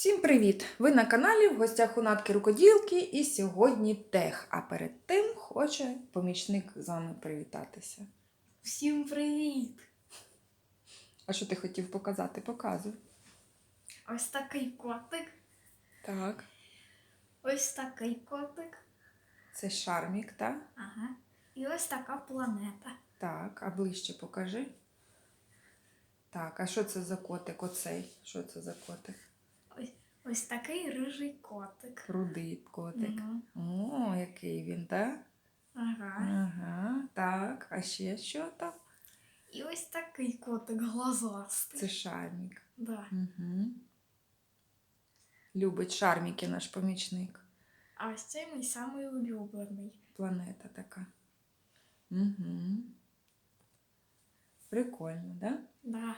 Всім привіт! Ви на каналі в гостях у Натки Рукоділки і сьогодні тех. А перед тим хоче помічник з вами привітатися. Всім привіт! А що ти хотів показати? Показуй. Ось такий котик, Так, ось такий котик. це шармік, так? Ага. І ось така планета. Так, а ближче покажи. Так, а що це за котик? Оцей? Що це за котик? Ось, ось такий рижий котик. Рудий котик. Мгм. О, який він, так? Ага. Ага, так. А ще що там? І ось такий котик глазастий. Це шармік. Да. Угу. Любить шарміки наш помічник. А ось цей мій самий улюблений. Планета така. Угу. Прикольно, да? Да.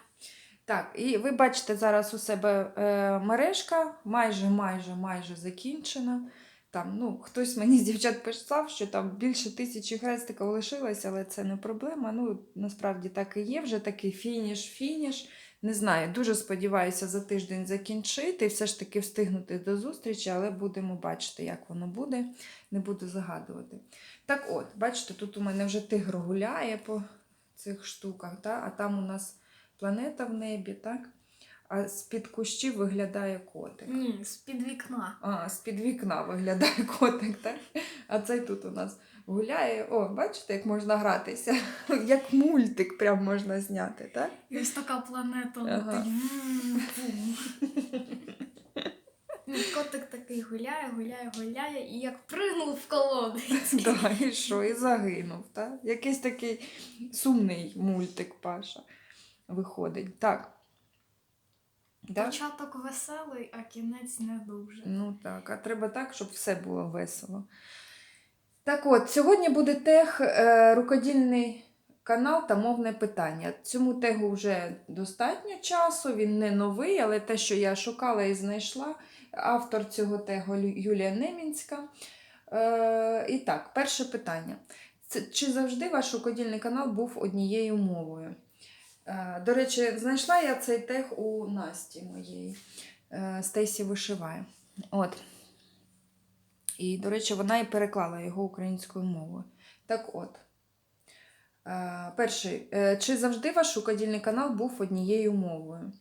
Так, і ви бачите зараз у себе е, мережка майже, майже, майже закінчена. Там, ну, хтось мені з дівчат писав, що там більше тисячі хрестиків лишилось, але це не проблема. Ну, насправді так і є. Вже такий фініш-фініш. Не знаю, дуже сподіваюся за тиждень закінчити все ж таки встигнути до зустрічі, але будемо бачити, як воно буде. Не буду загадувати. Так от, бачите, тут у мене вже тигр гуляє по цих штуках, та? а там у нас планета в небі, так? А з-під кущів виглядає котик. Ні, з-під вікна. А, з-під вікна виглядає котик, так? А цей тут у нас гуляє. О, бачите, як можна гратися? Як мультик прям можна зняти, так? І ось така планета Ага. Котик такий гуляє, гуляє, гуляє і як пригнув в колодець. Да, і що, і загинув, так? Якийсь такий сумний мультик Паша виходить. Так. Початок веселий, а кінець не дуже. Ну так, а треба так, щоб все було весело. Так от, сьогодні буде тег е, рукодільний канал та мовне питання. Цьому тегу вже достатньо часу, він не новий, але те, що я шукала і знайшла, автор цього тегу Юлія Немінська. Е, і так, перше питання. Це, чи завжди ваш рукодільний канал був однією мовою? Е, до речі, знайшла я цей тег у Насті моєї. Е, Стейсі вишиває. От. І, до речі, вона і переклала його українською мовою. Так от. Е, Перший. Чи завжди ваш рукодільний канал був однією мовою?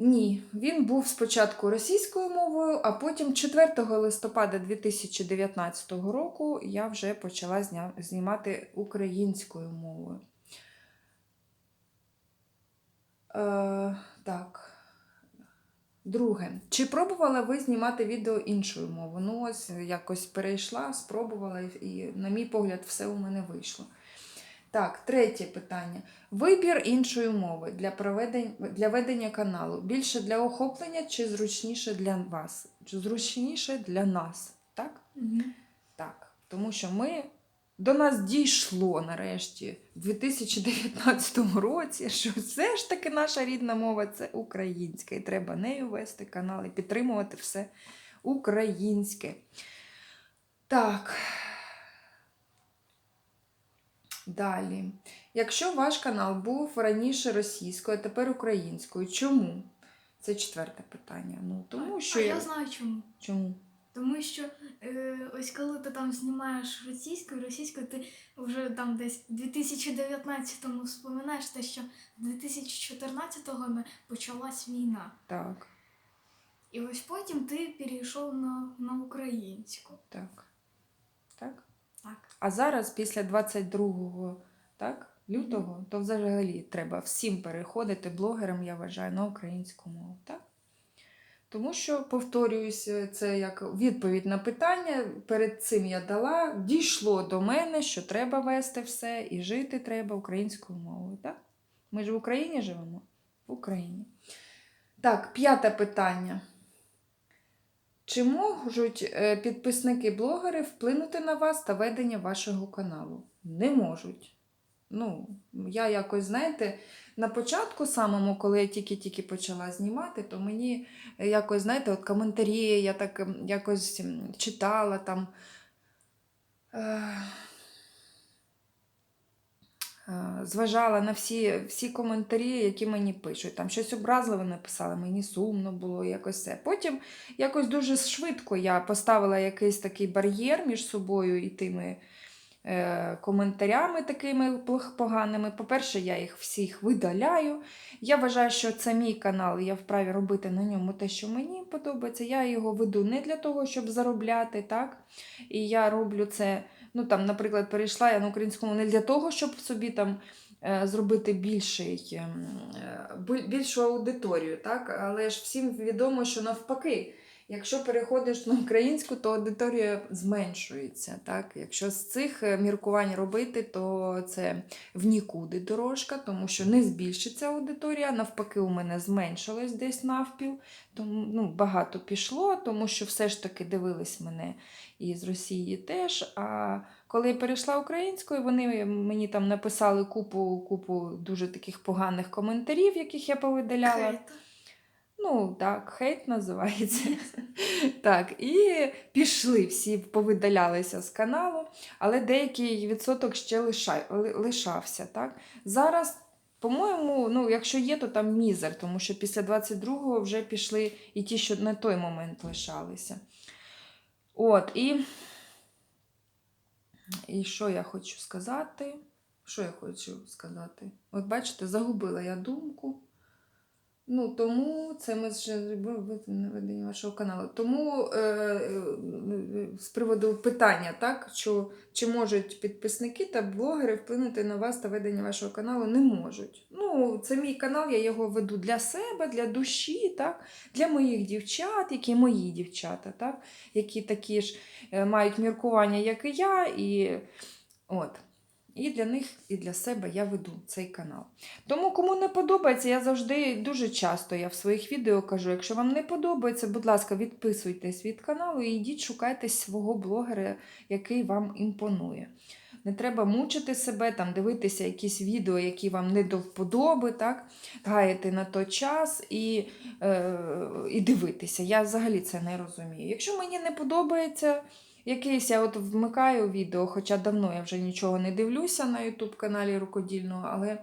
Ні, він був спочатку російською мовою, а потім 4 листопада 2019 року я вже почала знімати українською мовою. Е, так. Друге. Чи пробувала ви знімати відео іншою мовою? Ну, ось якось перейшла, спробувала, і, на мій погляд, все у мене вийшло. Так, третє питання. Вибір іншої мови для, проведень, для ведення каналу. Більше для охоплення чи зручніше для вас? Чи зручніше для нас? Так? Так, тому що ми до нас дійшло нарешті в 2019 році, що все ж таки наша рідна мова це українська, і треба нею вести канал і підтримувати все українське. Так. Далі. Якщо ваш канал був раніше російською, а тепер українською, чому? Це четверте питання. Ну, тому що А я знаю чому. чому? Тому що е, ось коли ти там знімаєш російською, російською, ти вже там десь в 2019-му вспоминаєш те, що в 2014-го не почалась війна. Так, І ось потім ти перейшов на, на українську. так. Так. Так. А зараз, після 22 так, лютого, то взагалі треба всім переходити блогерам, я вважаю, на українську мову. Так? Тому що, повторююся, це як відповідь на питання. Перед цим я дала, дійшло до мене, що треба вести все і жити треба українською мовою. Так? Ми ж в Україні живемо? В Україні. Так, п'яте питання. Чи можуть е, підписники-блогери вплинути на вас та ведення вашого каналу? Не можуть. Ну, я якось, знаєте, на початку самому, коли я тільки-тільки почала знімати, то мені якось, знаєте, от коментарі я так ем, якось читала там. Е, е, зважала на всі, всі коментарі, які мені пишуть. Там щось образливе написали, мені сумно було, якось все. Потім якось дуже швидко я поставила якийсь такий бар'єр між собою і тими коментарями такими поганими. По-перше, я їх всіх видаляю. Я вважаю, що це мій канал, і я вправі робити на ньому те, що мені подобається. Я його веду не для того, щоб заробляти, так? І я роблю це, ну там, наприклад, перейшла я на українському не для того, щоб собі там. е, Зробити більший, ем, е, бі- більшу аудиторію, так? але ж всім відомо, що навпаки, якщо переходиш на українську, то аудиторія зменшується. Так? Якщо з цих е, міркувань робити, то це в нікуди дорожка, тому що не збільшиться аудиторія. Навпаки, у мене зменшилось десь навпіл. Тому ну, багато пішло, тому що все ж таки дивились мене і з Росії теж. А коли я перейшла українською, вони мені там написали купу, купу дуже таких поганих коментарів, яких я повидаляла. Ну, так, хейт називається. так, і пішли всі, повидалялися з каналу, але деякий відсоток ще лиша, лишався. Так? Зараз, по-моєму, ну, якщо є, то там мізер, тому що після 22-го вже пішли і ті, що на той момент лишалися. От, і, і що я хочу сказати? Що я хочу сказати? От бачите, загубила я думку. Ну, тому це ми вже зробили ведення вашого каналу. Тому е, е, з приводу питання, так, що чи можуть підписники та блогери вплинути на вас та ведення вашого каналу, не можуть. Ну, це мій канал, я його веду для себе, для душі, так, для моїх дівчат, які мої дівчата, так, які такі ж е, мають міркування, як і я. І, от. І для них, і для себе я веду цей канал. Тому, кому не подобається, я завжди дуже часто я в своїх відео кажу: якщо вам не подобається, будь ласка, відписуйтесь від каналу і йдіть шукайте свого блогера, який вам імпонує. Не треба мучити себе, там, дивитися якісь відео, які вам не до вподоби, так? гаяти на той час і, е, і дивитися. Я взагалі це не розумію. Якщо мені не подобається якийсь, я от вмикаю відео, хоча давно я вже нічого не дивлюся на YouTube каналі рукодільного, але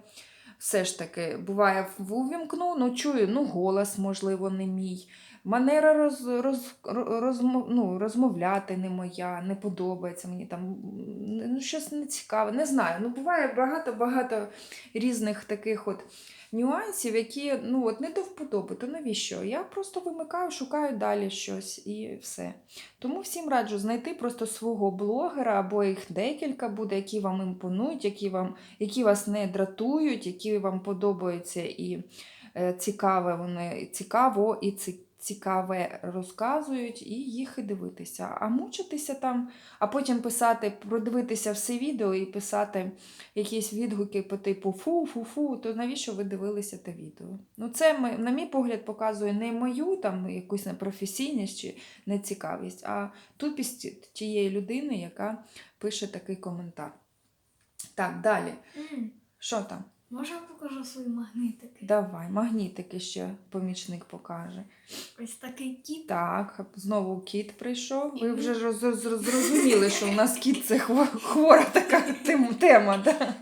все ж таки буває увімкну, ну чую, ну голос, можливо, не мій. Манера роз, роз, розмов, ну, розмовляти не моя, не подобається мені там ну, щось не цікаве. Не знаю. Ну, буває багато-багато різних таких от нюансів, які ну, от не до вподоби. То навіщо? Я просто вимикаю, шукаю далі щось і все. Тому всім раджу знайти просто свого блогера, або їх декілька буде, які вам імпонують, які, вам, які вас не дратують, які вам подобаються і е, цікаве вони, цікаво і цікаве розказують, і їх і дивитися. А мучитися там, а потім писати, продивитися все відео і писати якісь відгуки по типу фу-фу-фу, то навіщо ви дивилися те відео? Ну, це, на мій погляд, показує не мою там якусь непрофесійність чи нецікавість, а тупість тієї людини, яка пише такий коментар. Так, далі. Що там? Може я покажу свої магнитики? Давай, магнітики ще помічник покаже. Ось такий кіт. Так, знову кіт прийшов. Ви вже роз- роз- зрозуміли, що у нас кіт це хвора така тем- тема. Да?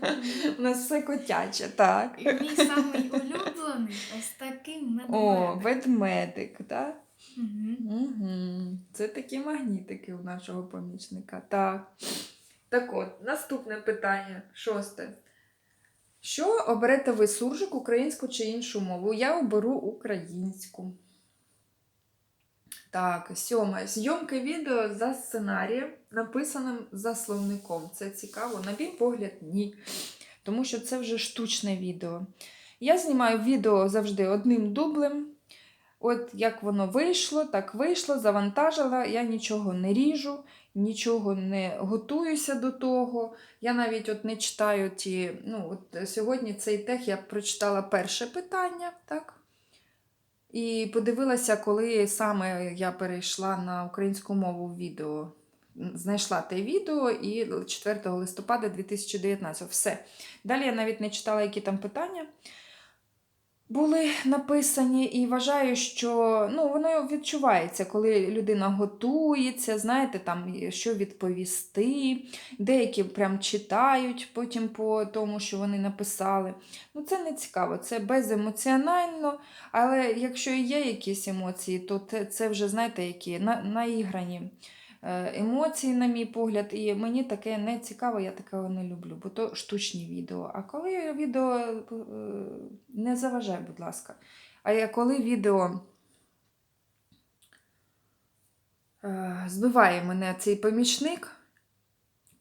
У нас все котяче, так. І мій самий улюблений ось такий О, ведмедик, так? Угу. Це такі магнітики у нашого помічника. Так. Так от, наступне питання, шосте. Що оберете ви суржик, українську чи іншу мову? Я оберу українську. Так, сьоме. Зйомки відео за сценарієм, написаним за словником. Це цікаво? На мій погляд, ні. Тому що це вже штучне відео. Я знімаю відео завжди одним дублем. От як воно вийшло, так вийшло, завантажила. Я нічого не ріжу, нічого не готуюся до того. Я навіть от не читаю ті. Ну, от сьогодні цей тех я прочитала перше питання, так? І подивилася, коли саме я перейшла на українську мову в відео. Знайшла те відео і 4 листопада 2019. Все. Далі я навіть не читала, які там питання. Були написані, і вважаю, що ну, воно відчувається, коли людина готується, знаєте, там що відповісти. Деякі прям читають потім по тому, що вони написали. Ну, це не цікаво, це беземоціонально, але якщо є якісь емоції, то це вже, знаєте, які на, наіграні е, емоції, на мій погляд, і мені таке не цікаво, я такого не люблю, бо то штучні відео. А коли відео е, не заважай, будь ласка. А коли відео е, збиває мене цей помічник,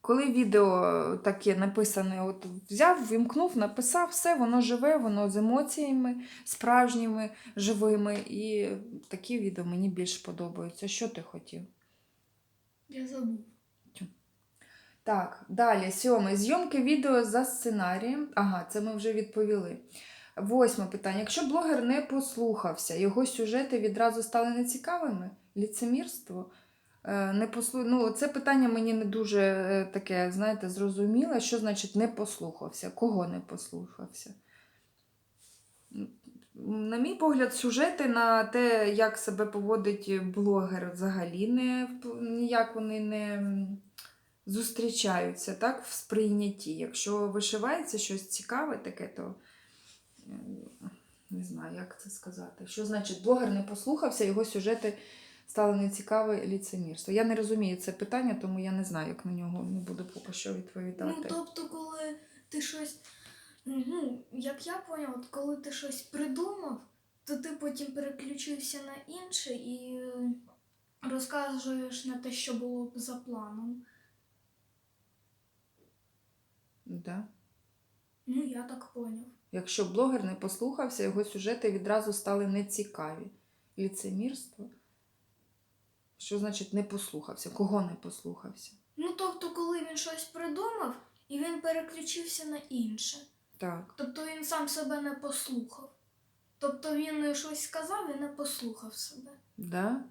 коли відео таке написане, от взяв, вімкнув, написав, все, воно живе, воно з емоціями справжніми, живими. І такі відео мені більш подобаються. Що ти хотів? Я забув. Так, далі, сьоме. Зйомки відео за сценарієм. Ага, це ми вже відповіли. Восьме питання. Якщо блогер не послухався, його сюжети відразу стали нецікавими? Ліцемірство? Е, Не послу... ну, це питання мені не дуже е, таке, знаєте, зрозуміле. Що значить не послухався? Кого не послухався? На мій погляд, сюжети на те, як себе поводить блогер, взагалі не ніяк вони не зустрічаються так, в сприйнятті. Якщо вишивається щось цікаве таке, то е, не знаю, як це сказати. Що значить, блогер не послухався, його сюжети стали нецікаві ліцемірство. Я не розумію це питання, тому я не знаю, як на нього не буду поки що відповідати. Ну, тобто, коли ти щось. Ну, як я поняла, от коли ти щось придумав, то ти потім переключився на інше і е, розказуєш на те, що було б за планом. Да. Ну, я так поняв. Якщо блогер не послухався, його сюжети відразу стали нецікаві. Ліцемірство? Що значить не послухався? Кого не послухався? Ну, тобто, коли він щось придумав, і він переключився на інше. Так. Тобто він сам себе не послухав. Тобто він щось сказав і не послухав себе. Да?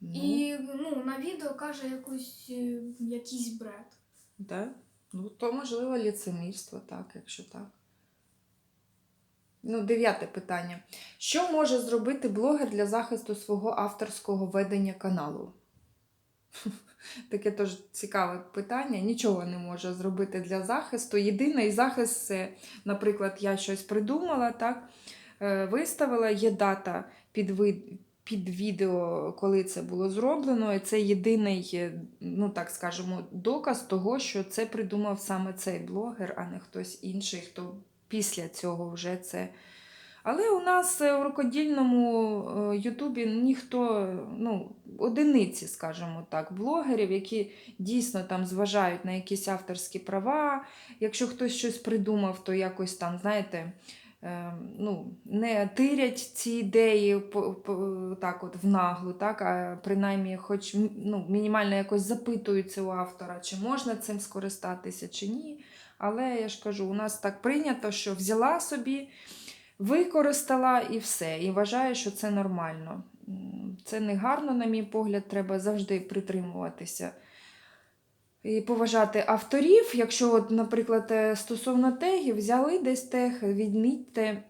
Ну, І ну, на відео каже якусь, е, якийсь бред. да? ну, то можливо ліцемірство, так, якщо так. Ну, дев'яте питання. Що може зробити блогер для захисту свого авторського ведення каналу? Таке теж цікаве питання. Нічого не може зробити для захисту. Єдиний захист це, наприклад, я щось придумала, так, е, виставила, є дата під, під відео, коли це було зроблено. І це єдиний, е, ну так скажемо, доказ того, що це придумав саме цей блогер, а не хтось інший, хто після цього вже це. Але у нас е, в рукодільному е, Ютубі ніхто, ну, одиниці, скажімо так, блогерів, які дійсно там зважають на якісь авторські права. Якщо хтось щось придумав, то якось там, знаєте, е, ну, не тирять ці ідеї так от в наглу, так, а принаймні хоч ну, мінімально якось запитуються у автора, чи можна цим скористатися, чи ні. Але я ж кажу, у нас так прийнято, що взяла собі використала і все. І вважаю, що це нормально. Це не гарно, на мій погляд, треба завжди притримуватися. І поважати авторів. Якщо, от, наприклад, е, стосовно тегів, взяли десь тег, відмітьте е,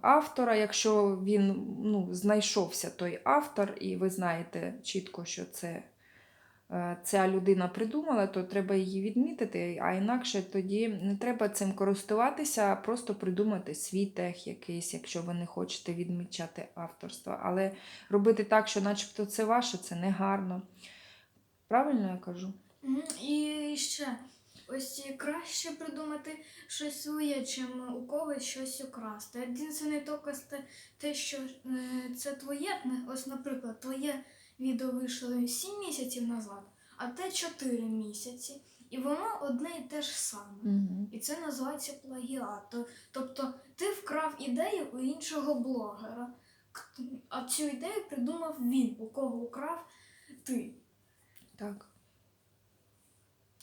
автора, якщо він ну, знайшовся той автор, і ви знаєте чітко, що це ця людина придумала, то треба її відмітити, а інакше тоді не треба цим користуватися, а просто придумати свій тег якийсь, якщо ви не хочете відмічати авторство. Але робити так, що начебто це ваше, це не гарно. Правильно я кажу? І ще ось краще придумати щось своє, чим у когось щось украсти. Єдиний доказ те, те, що е, це твоє, ось, наприклад, твоє відео вийшло 7 місяців назад, а те 4 місяці. І воно одне і те ж саме. Угу. І це називається плагіат. Тобто ти вкрав ідею у іншого блогера, а цю ідею придумав він, у кого украв ти. Так.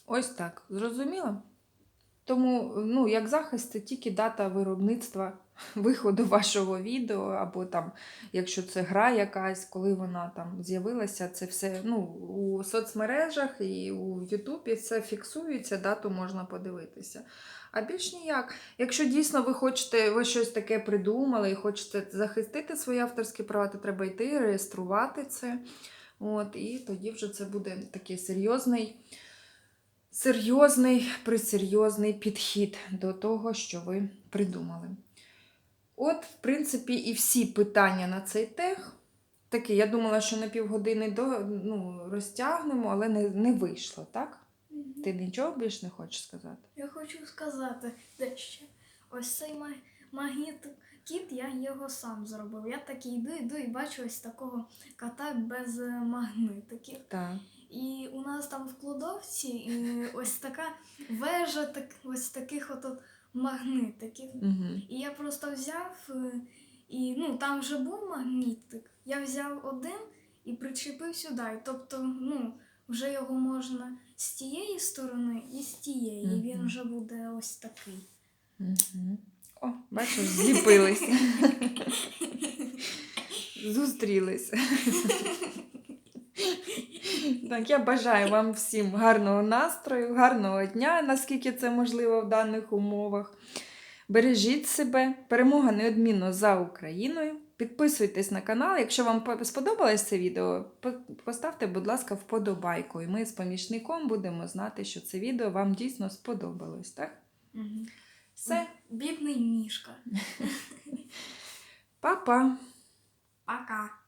Ось так. Зрозуміло? Тому, ну, як захист, це тільки дата виробництва виходу вашого відео, або там, якщо це гра якась, коли вона там з'явилася, це все ну, у соцмережах і у Ютубі це фіксується, дату можна подивитися. А більш ніяк. Якщо дійсно ви хочете, ви щось таке придумали і хочете захистити свої авторські права, то треба йти, реєструвати це. От, і тоді вже це буде такий серйозний, серйозний, присерйозний підхід до того, що ви придумали. От, в принципі, і всі питання на цей тех. Такі, я думала, що на півгодини до, ну, розтягнемо, але не, не вийшло, так? Ти нічого більш не хочеш сказати? Я хочу сказати дещо. Ось цей ма- магніт кіт, я його сам зробив. Я такий йду, йду і бачу ось такого кота без е, магнитиків. Так. І у нас там в кладовці ось така вежа так, ось таких от, от магнитиків. Угу. І я просто взяв е, і ну там вже був магнітик. Я взяв один і причепив сюди. І, тобто, ну, вже його можна з тієї сторони і з тієї. І він вже буде ось такий. Угу. О, бачиш, зліпилися. Зустрілися. Так, я бажаю вам всім гарного настрою, гарного дня, наскільки це можливо в даних умовах. Бережіть себе, перемога неодмінно за Україною. Підписуйтесь на канал. Якщо вам сподобалось це відео, поставте, будь ласка, вподобайку. І ми з помічником будемо знати, що це відео вам дійсно сподобалось. Так? Все, Бідний мішка. па-па! Пока.